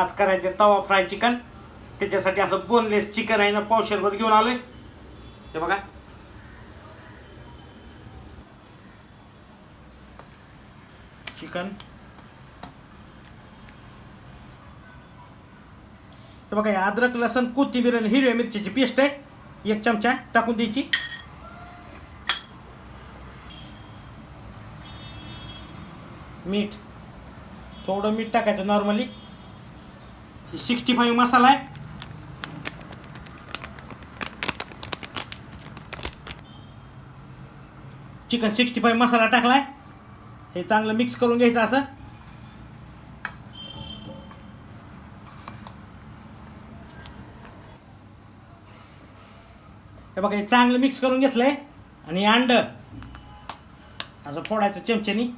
आज करायचे तवा फ्राय चिकन. त्याच्यासाठी असं बोनलेस चिकन आहे ना पावशेरभर घेऊन आलोय. ते बघा. चिकन. हे बघा अद्रक लसण कोथिंबीर आणि हिरव्या मिरचीची पेस्ट आहे. एक चमचा टाकून द्यायची. मीठ. थोडं मीठ टाकायचं नॉर्मली सिक्स्टी फाईव्ह मसाला आहे. चिकन सिक्स्टी फाईव्ह मसाला टाकलाय. हे चांगलं मिक्स करून घ्यायचं असं. हे बघा हे चांगलं मिक्स करून घेतलंय. आणि अंड. असं फोडायचं चमच्यानी.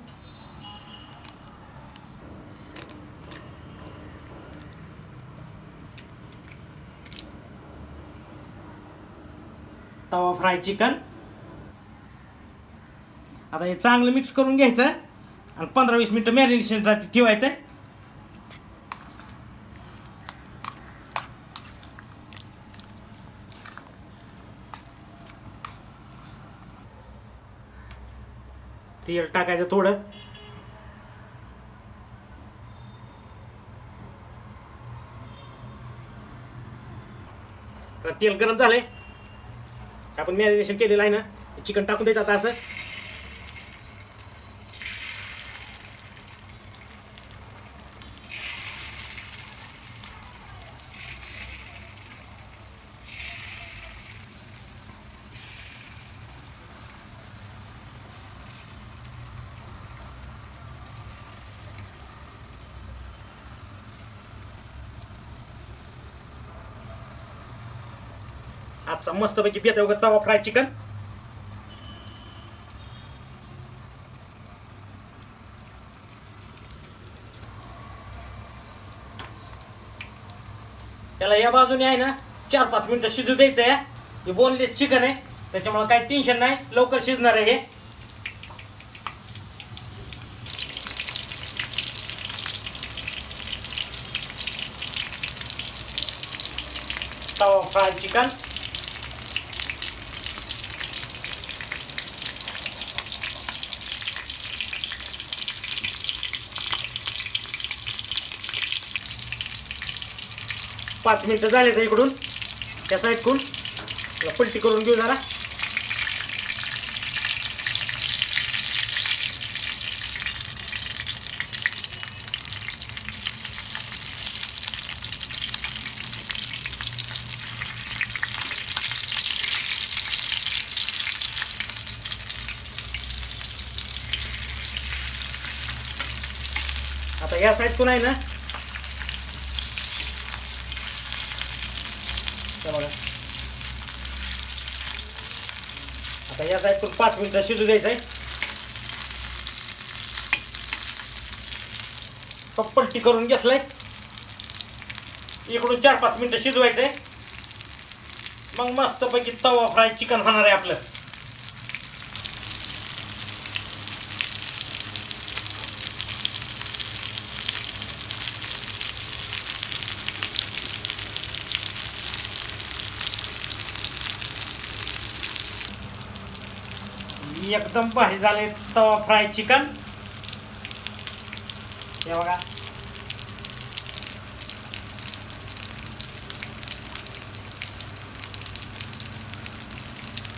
तवा फ्राय चिकन आता हे चांगलं मिक्स करून घ्यायचं. आणि पंधरा वीस मिनटं मॅरिनेशनसाठी ठेवायचं तेल टाकायचं थोडं. तेल गरम झालंय. आपण मॅरिनेशन केलेलं आहे ना चिकन टाकून द्यायचं आता असं. आजचा मस्तपैकी बेत आहे तवा फ्राय चिकन त्याला या बाजूने आहे ना चार पाच मिनिटं शिजू द्यायचं आहे हे बोनलेस चिकन आहे त्याच्यामुळे काही टेन्शन नाही लवकर शिजणार आहे हे. तवा फ्राय चिकन पाच मिनिटं झाले तर इकडून. त्या साईडकडून पलटी करून घेऊ जरा. आता या साईडकडून आहे ना हे बघा. आता या साईडकडून पाच मिनिटं शिजू द्यायचं आहे पलटी करून घेतलंय. इकडून चार पाच मिनिटं शिजवायचंय. मग मस्तपैकी तवा फ्राय चिकन होणार आहे आपलं. एकदम भारी झाले तवा फ्राय चिकन. हे बघा.